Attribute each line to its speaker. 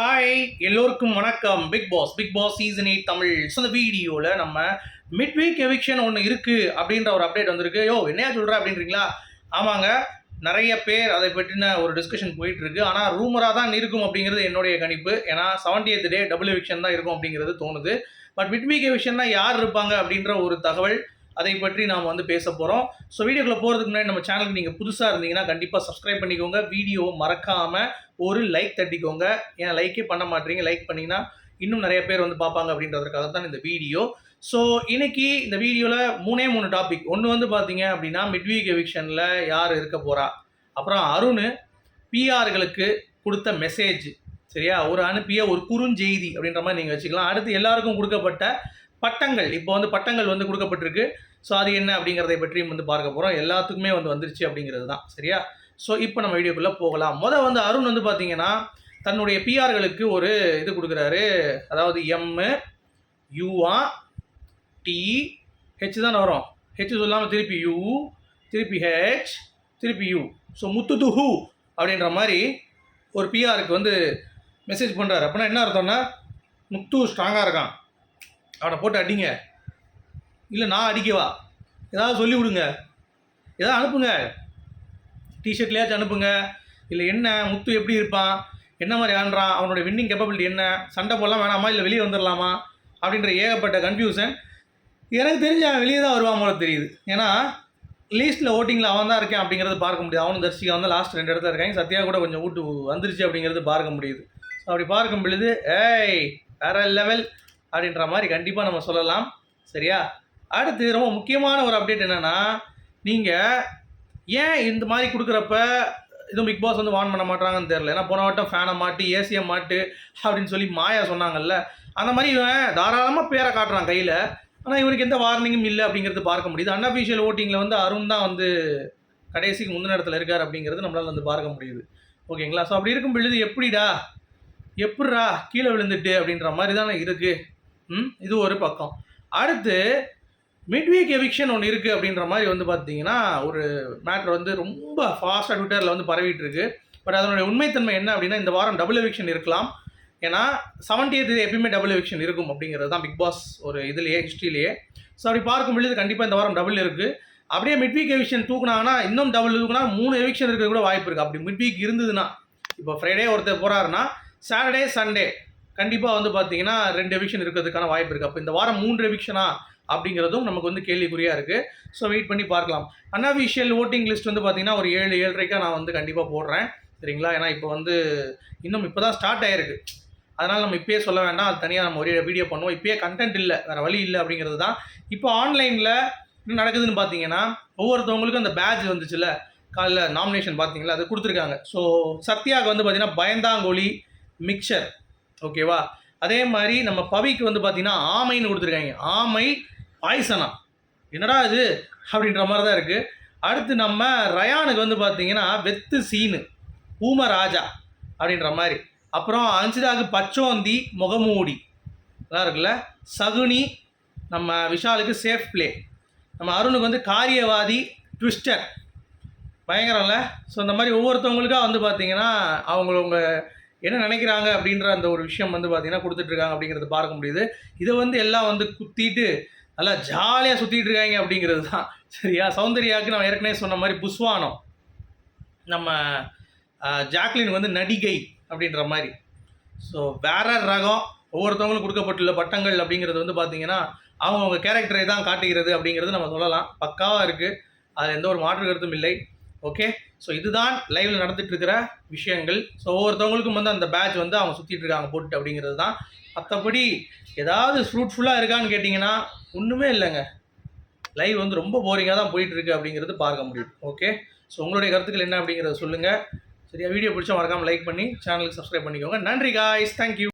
Speaker 1: Hi எல்லோருக்கும் வணக்கம். Bigg Boss Bigg Boss season eight Tamil. So இந்த வீடியோவில் நம்ம மிட் வீக் எவிக்ஷன் ஒன்று இருக்குது அப்படின்ற ஒரு அப்டேட் வந்திருக்கு. யோ என்னையா சொல்கிற அப்படின்றீங்களா? ஆமாங்க. நிறைய பேர் அதை பற்றின ஒரு டிஸ்கஷன் போயிட்டுருக்கு. ஆனால் ரூமராக தான் இருக்கும் அப்படிங்கிறது என்னுடைய கணிப்பு. ஏன்னா செவன்டி டே டபுள் எவிக்ஷன் தான் இருக்கும் அப்படிங்கிறது தோணுது. பட் மிட் வீக் எவிக்ஷன்னா யார் இருப்பாங்க அப்படின்ற ஒரு தகவல் அதை பற்றி நாம் வந்து பேச போகிறோம் ஸோ வீடியோக்குள்ள போகிறதுக்கு முன்னாடி நம்ம சேனலுக்கு நீங்கள் புதுசாக இருந்தீங்கன்னா கண்டிப்பாக சப்ஸ்கிரைப் பண்ணிக்கோங்க. வீடியோ மறக்காமல் ஒரு லைக் தட்டிக்கோங்க. ஏன் லைக்கே பண்ண மாட்டீங்க. லைக் பண்ணிங்கன்னா இன்னும் நிறைய பேர் வந்து பார்ப்பாங்க அப்படின்றதுக்காக தான் இந்த வீடியோ. ஸோ இன்னைக்கு இந்த வீடியோவில் மூணே மூணு டாபிக் ஒன்று வந்து பார்த்தீங்க அப்படின்னா மிட்வீக் எவிக்ஷனில் யார் இருக்க போகிறா அப்புறம் அருண் பிஆர்களுக்கு கொடுத்த மெசேஜ் சரியா? ஒரு அனுப்பிய ஒரு குறுஞ்செய்தி அப்படின்ற மாதிரி நீங்கள் வச்சுக்கலாம். அடுத்து எல்லாருக்கும் கொடுக்கப்பட்ட பட்டங்கள். இப்போ வந்து பட்டங்கள் வந்து கொடுக்கப்பட்டிருக்கு. ஸோ அது என்ன அப்படிங்கிறதை பற்றியும் வந்து பார்க்க போகிறோம் எல்லாத்துக்குமே வந்து வந்துருச்சு அப்படிங்கிறது தான். சரியா? ஸோ இப்போ நம்ம வீடியோக்குள்ளே போகலாம். முதல் வந்து அருண் வந்து பார்த்தீங்கன்னா தன்னுடைய பிஆர்களுக்கு ஒரு இது கொடுக்குறாரு. அதாவது எம்மு யூஆ டி ஹெச் தான் வரும். ஹெச் சொல்லாமல் திருப்பி யூ திருப்பி ஹெச் திருப்பி யூ ஸோ முத்து துஹூ அப்படின்ற மாதிரி ஒரு பிஆருக்கு வந்து மெசேஜ் பண்ணுறாரு அப்படின்னா என்ன அர்த்தம்னா முத்து ஸ்ட்ராங்காக இருக்கான். அவனை போட்டு அடிங்க. இல்லை நான் அடிக்கவா? ஏதாவது சொல்லி விடுங்க. ஏதாவது அனுப்புங்க. டிஷர்ட்லேயாச்சும் அனுப்புங்க. இல்லை என்ன? முத்து எப்படி இருப்பான்? என்ன மாதிரி ஆடுறான்? அவனுடைய வின்னிங் கேப்பபிலிட்டி என்ன? சண்டை போடலாம் வேணாமா? இல்லை வெளியே வந்துடலாமா அப்படின்ற ஏகப்பட்ட கன்ஃபியூஷன் எனக்கு தெரிஞ்சு அவன் வெளியே தான் வருவான் போல தெரியுது. ஏன்னா லீஸ்ட்டில் ஓட்டிங்கில் அவன் தான் இருக்கேன் அப்படிங்கிறது பார்க்க முடியாது. அவனும் தர்ஷிகா வந்து லாஸ்ட் ரெண்டு இடத்துல இருக்காங்க. சத்யா கூட கொஞ்சம் வீட்டு வந்துருச்சு அப்படிங்கிறது பார்க்க முடியுது. ஸோ அப்படி பார்க்கும் பொழுது ஏய் வேற லெவல் அப்படின்ற மாதிரி கண்டிப்பாக நம்ம சொல்லலாம். சரியா? அடுத்து ரொம்ப முக்கியமான ஒரு அப்டேட் என்னென்னா நீங்கள் ஏன் இந்த மாதிரி கொடுக்குறப்ப இதுவும் பிக் பாஸ் வந்து வான் பண்ண மாட்டாங்கன்னு தெரில ஏன்னா போன வட்டம் ஃபேனை மாட்டு ஏசியை மாட்டு அப்படின்னு சொல்லி மாயா சொன்னாங்கல்ல. அந்த மாதிரி இவன் தாராளமாக பேரை காட்டுறான் கையில். ஆனால் இவனுக்கு எந்த வார்னிங்கும் இல்லை அப்படிங்கிறது பார்க்க முடியுது. அன்அஃபிஷியல் ஓட்டிங்கில் வந்து அருண் தான் வந்து கடைசிக்கு முந்தின இடத்துல இருக்கார் அப்படிங்கிறது நம்மளால் வந்து பார்க்க முடியுது. ஓகேங்களா? ஸோ அப்படி இருக்கும் பொழுது எப்படிடா? எப்பட்றா கீழே விழுந்துட்டு அப்படின்ற மாதிரி தானே இருக்குது இது ஒரு பக்கம். அடுத்து மிட்வீக் எவிக்ஷன் ஒன்று இருக்குது அப்படின்ற மாதிரி வந்து பார்த்தீங்கன்னா ஒரு மேட்ரு வந்து ரொம்ப ஃபாஸ்ட்டாக ட்விட்டரில் வந்து பரவிட்டு இருக்கு பட் அதனுடைய உண்மைத்தன்மை என்ன அப்படின்னா இந்த வாரம் டபுள் எவிக்ஷன் இருக்கலாம். ஏன்னா செவன்டி எய்த் எப்பயுமே டபுள் எவிக்ஷன் இருக்கும் அப்படிங்கிறது தான் பிக் பாஸ் ஒரு இதுலேயே ஹிஸ்ட்ரியிலேயே ஸோ அப்படி பார்க்கும் பொழுது கண்டிப்பாக இந்த வாரம் டபுள் இருக்குது அப்படியே மிட்வீக் எவிக்ஷன் தூக்குனாங்கன்னா இன்னும் டபுள் தூக்குனா மூணு எவிக்ஷன் இருக்கிறது கூட வாய்ப்பு இருக்குது அப்படி மிட்வீக் இருந்ததுன்னா இப்போ ஃப்ரைடே ஒருத்தர் போகிறாருன்னா சாட்டர்டே சண்டே கண்டிப்பாக வந்து பார்த்தீங்கன்னா ரெண்டு எவிக்ஷன் இருக்கிறதுக்கான வாய்ப்பு இருக்குது அப்போ இந்த வாரம் மூன்று எவிக்ஷனா அப்படிங்கிறதும் நமக்கு வந்து கேள்விக்குறியாக இருக்குது ஸோ வெயிட் பண்ணி பார்க்கலாம். அன்அஃபிஷியல் ஓட்டிங் லிஸ்ட் வந்து பார்த்தீங்கன்னா ஒரு ஏழு ஏழரைக்கா நான் வந்து கண்டிப்பாக போடுறேன். சரிங்களா? ஏன்னா இப்போ வந்து இன்னும் இப்போ தான் ஸ்டார்ட் ஆயிருக்கு. அதனால் நம்ம இப்போயே சொல்ல வேண்டாம். அது தனியாக நம்ம ஒரே வீடியோ பண்ணுவோம். இப்போயே கண்டென்ட் இல்லை. வேறு வழி இல்லை அப்படிங்கிறது தான். இப்போ ஆன்லைனில் என்ன நடக்குதுன்னு பார்த்தீங்கன்னா ஒவ்வொருத்தவங்களுக்கும் அந்த பேட்ச் வந்துச்சுல்ல? காலைல நாமினேஷன் பார்த்தீங்களா அது கொடுத்துருக்காங்க. ஸோ சத்யாவுக்கு வந்து பார்த்தீங்கன்னா பயந்தாங்கோலி மிக்சர் ஓகேவா அதே மாதிரி நம்ம பவிக்கு வந்து பார்த்தீங்கன்னா ஆமைன்னு கொடுத்துருக்காங்க. ஆமை பாய்சனா. என்னடா இது? அப்படின்ற மாதிரி தான் இருக்குது அடுத்து நம்ம ரயானுக்கு வந்து பார்த்தீங்கன்னா வெத்து சீனு. ஊம ராஜா அப்படின்ற மாதிரி. அப்புறம் அஞ்சுதாக்கு பச்சோந்தி முகமூடி. அதான் இருக்குல்ல? சகுனி நம்ம விஷாலுக்கு சேஃப் பிளே நம்ம அருணுக்கு வந்து காரியவாதி ட்விஸ்டர் பயங்கரம்ல? ஸோ இந்த மாதிரி ஒவ்வொருத்தவங்களுக்காக வந்து பார்த்தீங்கன்னா அவங்களவங்க என்ன நினைக்கிறாங்க அப்படின்ற அந்த ஒரு விஷயம் வந்து பார்த்தீங்கன்னா கொடுத்துட்ருக்காங்க அப்படிங்கிறத பார்க்க முடியுது. இதை வந்து எல்லாம் வந்து குத்திட்டு நல்லா ஜாலியாக சுற்றிட்டு இருக்காங்க அப்படிங்கிறது தான். சரியா? சௌந்தர்யாவுக்கு நான் ஏற்கனவே சொன்ன மாதிரி புஸ்வானம். நம்ம ஜாக்லின் வந்து நடிகை அப்படின்ற மாதிரி. ஸோ வேற ரகம் ஒவ்வொருத்தவங்களும் கொடுக்கப்பட்டுள்ள பட்டங்கள் அப்படிங்கிறது வந்து பார்த்தீங்கன்னா அவங்கவுங்க கேரக்டரை தான் காட்டுகிறது அப்படிங்கிறது நம்ம சொல்லலாம். பக்காவாக இருக்குது அதில் எந்த ஒரு மாற்று கருத்தும் இல்லை. ஓகே ஸோ இதுதான் லைவில் நடந்துட்டு இருக்கிற விஷயங்கள். ஸோ ஒவ்வொருத்தவங்களுக்கும் வந்து அந்த பேட்ச் வந்து அவங்க சுற்றிட்டு இருக்காங்க போட்டு அப்படிங்கிறது தான். மற்றபடி ஏதாவது ஃப்ரூட்ஃபுல்லாக இருக்கான்னு கேட்டிங்கன்னா ஒன்றுமே இல்லைங்க. லைவ் வந்து ரொம்ப போரிங்காக தான் போயிட்டு இருக்கு அப்படிங்கிறது பார்க்க முடியும். ஓகே ஸோ உங்களுடைய கருத்துக்கள் என்ன அப்படிங்கிறத சொல்லுங்கள் சரியா? வீடியோ பிடிச்சா மறக்காமல் லைக் பண்ணி சேனலுக்கு சப்ஸ்கிரைப் பண்ணிக்கோங்க. நன்றி காய்ஸ் தேங்க்யூ